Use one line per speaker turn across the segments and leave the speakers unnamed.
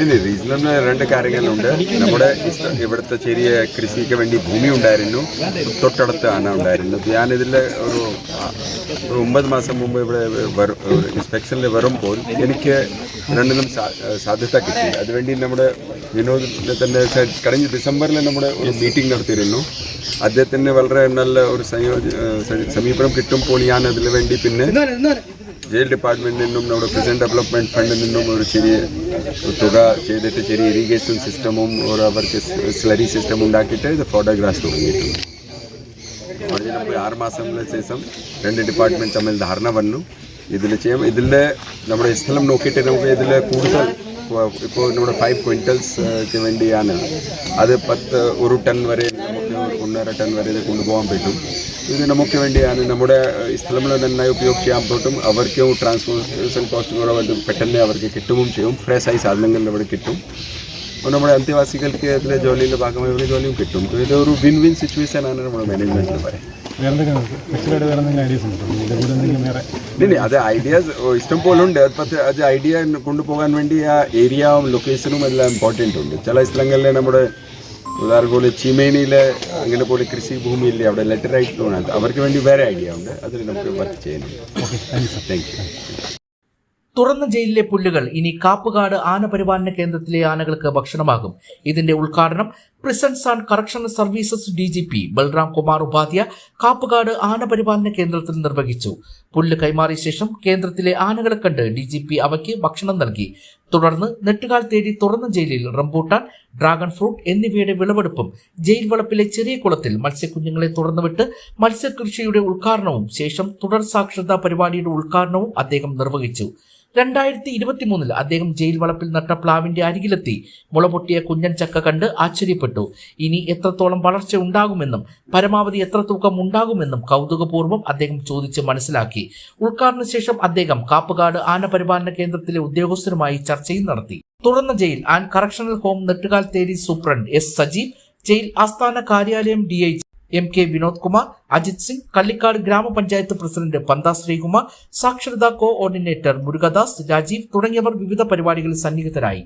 ഇല്ല റീസണബിൾ രണ്ട് കാര്യങ്ങളുണ്ട്. നമ്മുടെ ഇവിടുത്തെ ചെറിയ കൃഷിക്ക് വേണ്ടി ഭൂമി ഉണ്ടായിരുന്നു. തൊട്ടടുത്ത് ആന ഉണ്ടായിരുന്നു. ഞാനിതിൽ ഒരു ഒരു ഒമ്പത് മാസം മുമ്പ് ഇവിടെ ഇൻസ്പെക്ഷനിൽ വരുമ്പോൾ എനിക്ക് രണ്ടിനും സാധ്യത കിട്ടി. അതുവേണ്ടി നമ്മുടെ വിനോദ് തന്നെ കഴിഞ്ഞ ഡിസംബറിൽ നമ്മുടെ ഒരു മീറ്റിംഗ് നടത്തിയിരുന്നു. അദ്ദേഹത്തിന് വളരെ നല്ല ഒരു സംയോജ സമീപനം കിട്ടുമ്പോൾ ഞാൻ അതിന് വേണ്ടി. പിന്നെ ജയിൽ ഡിപ്പാർട്ട്മെന്റിൽ നിന്നും നമ്മുടെ പ്രിസൺ ഡെവലപ്മെന്റ് ഫണ്ടിൽ നിന്നും ഒരു ചെറിയ തുക ചെയ്തിട്ട് ചെറിയ ഇറിഗേഷൻ സിസ്റ്റമും ഒരു അവർക്ക് സ്ലറി സിസ്റ്റം ഉണ്ടാക്കിയിട്ട് ഇത് ഫോട്ടോഗ്രാഫ്സ് തുടങ്ങിയിട്ടുണ്ട്. നമുക്ക് ആറ് മാസത്തിന് ശേഷം രണ്ട് ഡിപ്പാർട്ട്മെന്റ് തമ്മിൽ ധാരണ വന്നു. ഇതിൽ ചെയ്യാം. ഇതിന്റെ നമ്മുടെ സ്ഥലം നോക്കിയിട്ട് നമുക്ക് ഇതിൽ കൂടുതൽ ഇപ്പോൾ നമ്മുടെ ഫൈവ് ക്വിന്റൽസ്ക്ക് വേണ്ടിയാണ്. അത് പത്ത് ഒരു ടൺ വരെ നമുക്ക് ഒന്നര ടൺ വരെ ഇത് കൊണ്ടുപോകാൻ പറ്റും. ഇത് നമുക്ക് വേണ്ടിയാണ് നമ്മുടെ സ്ഥലങ്ങൾ നന്നായി ഉപയോഗം ചെയ്യാൻ പറ്റും. അവർക്കും ട്രാൻസ്പോർട്ടേഷൻ കോസ്റ്റ് കുറവ് പെട്ടെന്ന് അവർക്ക് കിട്ടുകയും ചെയ്യും. ആയി സാധനങ്ങൾ ഇവിടെ കിട്ടും. നമ്മുടെ അന്തിവാസികൾക്ക് അതിലെ ജോലിയിൽ ഭാഗമായി ഒരു ജോലിയും കിട്ടും. ഇതൊരു വിൻ വിൻ സിറ്റുവേഷൻ ആണ് നമ്മുടെ മാനേജ്മെന്റിൽ പറയാം.
വേറെ എന്തെങ്കിലും സ്പെഷ്യലായിട്ട് വേറെ എന്തെങ്കിലും ഐഡിയസ് ഉണ്ടോ? ഇതിന്റെ കൂടെ എന്തെങ്കിലും വേറെ
ഇല്ല അത് ഐഡിയാസ് ഇഷ്ടം പോലെ ഉണ്ട്. അത് പക്ഷേ അത് ഐഡിയ കൊണ്ടുപോകാൻ വേണ്ടി ആ ഏരിയയും ലൊക്കേഷനും എല്ലാം ഇമ്പോർട്ടന്റ് ഉണ്ട്. ചില സ്ഥലങ്ങളിൽ നമ്മുടെ ഉദാഹരണം പോലെ ചിമേനിയിലെ അങ്ങനെ പോലെ കൃഷി ഭൂമിയില്ലേ അവിടെ ലെറ്റർ ആയിട്ട് അവർക്ക് വേണ്ടി വേറെ ഐഡിയ ഉണ്ട്. അതിൽ നമുക്ക് വർക്ക് ചെയ്യുന്നുണ്ട്.
താങ്ക് യു
തുറന്ന ജയിലിലെ പുല്ലുകൾ ഇനി കാപ്പുകാട് ആന പരിപാലന കേന്ദ്രത്തിലെ ആനകൾക്ക് ഭക്ഷണമാകും. ഇതിന്റെ ഉദ്ഘാടനം prisons and correction services D G P Balram Kumar Upadhyay Kappukad ആന പരിപാലന കേന്ദ്രത്തിൽ നിർവഹിച്ചു പുല്ല് കൈമാറിയ ശേഷം കേന്ദ്രത്തിലെ ആനകളെ കണ്ട് ഡി ജി പി അവയ്ക്ക് ഭക്ഷണം നൽകി തുടർന്ന് നെട്ടുകാൽ തേടി തുറന്ന ജയിലിൽ റംബൂട്ടാൻ ഡ്രാഗൺ ഫ്രൂട്ട് എന്നിവയുടെ വിളവെടുപ്പും ജയിൽ വളപ്പിലെ ചെറിയ കുളത്തിൽ മത്സ്യക്കുഞ്ഞുങ്ങളെ തുറന്നുവിട്ട് മത്സ്യകൃഷിയുടെ ഉദ്ഘാടനവും ശേഷം തുടർ സാക്ഷരതാ പരിപാടിയുടെ ഉദ്ഘാടനവും അദ്ദേഹം നിർവഹിച്ചു രണ്ടായിരത്തി ഇരുപത്തിമൂന്നിൽ അദ്ദേഹം ജയിൽ വളപ്പിൽ നട്ട പ്ലാവിന്റെ അരികിലെത്തി. മുളപൊട്ടിയ കുഞ്ഞൻ ചക്ക കണ്ട് ആശ്ചര്യപ്പെട്ടു. ഇനി എത്രത്തോളം വളർച്ച ഉണ്ടാകുമെന്നും പരമാവധി എത്ര തൂക്കം ഉണ്ടാകുമെന്നും കൗതുകപൂർവം അദ്ദേഹം ചോദിച്ച് മനസ്സിലാക്കി. ഉദ്ഘാടന ശേഷം അദ്ദേഹം കാപ്പുകാട് ആന പരിപാലന കേന്ദ്രത്തിലെ ഉദ്യോഗസ്ഥരുമായി ചർച്ചയും നടത്തി. തുറന്ന jail and correctional home Nettukaltheri superintendent S Sajeev jail ആസ്ഥാന കാര്യാലയം D I M K Vinod Kumar Ajith Singh Kallikkad ഗ്രാമപഞ്ചായത്ത് പ്രസിഡന്റ് പന്ത ശ്രീകുമാർ സാക്ഷരതാ കോ ഓർഡിനേറ്റർ മുരുകദാസ് രാജീവ് തുടങ്ങിയവർ വിവിധ പരിപാടികളിൽ സന്നിഹിതരായി.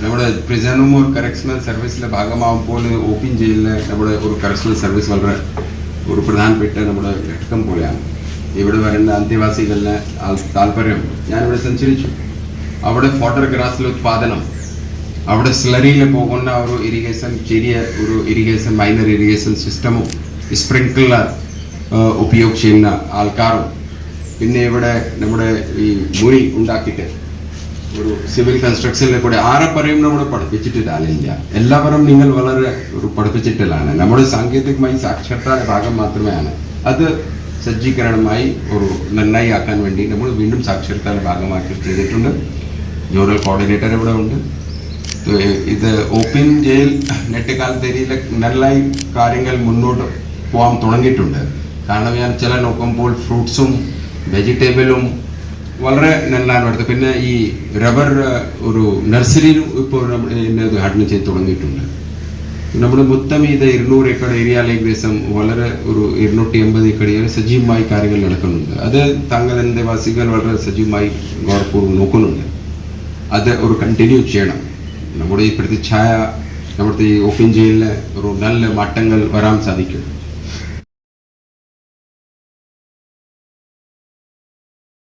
നമ്മുടെ പ്രിസണും ഒരു കറക്ഷണൽ സർവീസിലെ ഭാഗമാകുമ്പോൾ ഓപ്പൺ ജയിലിലെ നമ്മുടെ ഒരു കറക്ഷണൽ സർവീസ് വളരെ ഒരു പ്രധാനപ്പെട്ട നമ്മുടെ ഘടകം പോലെയാണ്. ഇവിടെ വരുന്ന അന്ത്യവാസികളുടെ ആ- താല്പര്യം. ഞാനിവിടെ സഞ്ചരിച്ചു. അവിടെ ഫോട്ടോഗ്രാഫിൽ ഉത്പാദനം. അവിടെ സ്ലറിയിൽ പോകുന്ന ഒരു ഇറിഗേഷൻ ചെറിയ ഒരു ഇറിഗേഷൻ മൈനർ ഇറിഗേഷൻ സിസ്റ്റമും സ്പ്രിങ്ക്ലർ ഉപയോഗം ചെയ്യുന്ന ആൾക്കാരും പിന്നെ ഇവിടെ നമ്മുടെ ഈ മുറി ഉണ്ടാക്കിയിട്ട് ഒരു സിവിൽ കൺസ്ട്രക്ഷനിലെ കൂടെ ആരെ പറയും നമ്മുടെ പഠിപ്പിച്ചിട്ടില്ല എല്ലാവരും നിങ്ങൾ വളരെ ഒരു പഠിപ്പിച്ചിട്ടില്ലാണ് നമ്മുടെ സാങ്കേതികമായി സാക്ഷരതയുടെ ഭാഗം മാത്രമേയാണ് അത് സജ്ജീകരണമായി ഒരു നന്നായി ആക്കാൻ വേണ്ടി നമ്മൾ വീണ്ടും സാക്ഷരതയുടെ ഭാഗമാക്കി ചെയ്തിട്ടുണ്ട്. ജോറൽ കോർഡിനേറ്റർ ഇവിടെ ഉണ്ട്. ഇത് ഓപ്പൺ ജയിൽ നെട്ടിക്കാലത്തേരിയിലെ നല്ലായി കാര്യങ്ങൾ മുന്നോട്ട് പോകാൻ തുടങ്ങിയിട്ടുണ്ട്. കാരണം ഞാൻ ചില നോക്കുമ്പോൾ ഫ്രൂട്ട്സും വെജിറ്റബിളും വളരെ നല്ലതാണ് അടുത്ത് പിന്നെ ഈ റബ്ബർ ഒരു നഴ്സറിയിലും ഇപ്പോൾ എന്നെ ഉദ്ഘാടനം ചെയ്ത് തുടങ്ങിയിട്ടുണ്ട്. നമ്മൾ മൊത്തം ഇത് ഇരുന്നൂറ് ഏക്കർ ഏരിയയിൽ ഏകദേശം വളരെ ഒരു ഇരുന്നൂറ്റി എൺപത് ഏക്കർ ഏരിയ സജീവമായി കാര്യങ്ങൾ നടക്കുന്നുണ്ട്. അത് താങ്കൾ എന്റെ വാസികൾ വളരെ സജീവമായി ഗവർപ്പൂർ നോക്കുന്നുണ്ട്. അത് ഒരു കണ്ടിന്യൂ ചെയ്യണം. നമ്മുടെ ഈ പ്രതിച്ഛായ നമ്മുടെ ഈ ഓപ്പൺ ജയിലിൽ ഒരു നല്ല മാറ്റങ്ങൾ വരാൻ സാധിക്കും.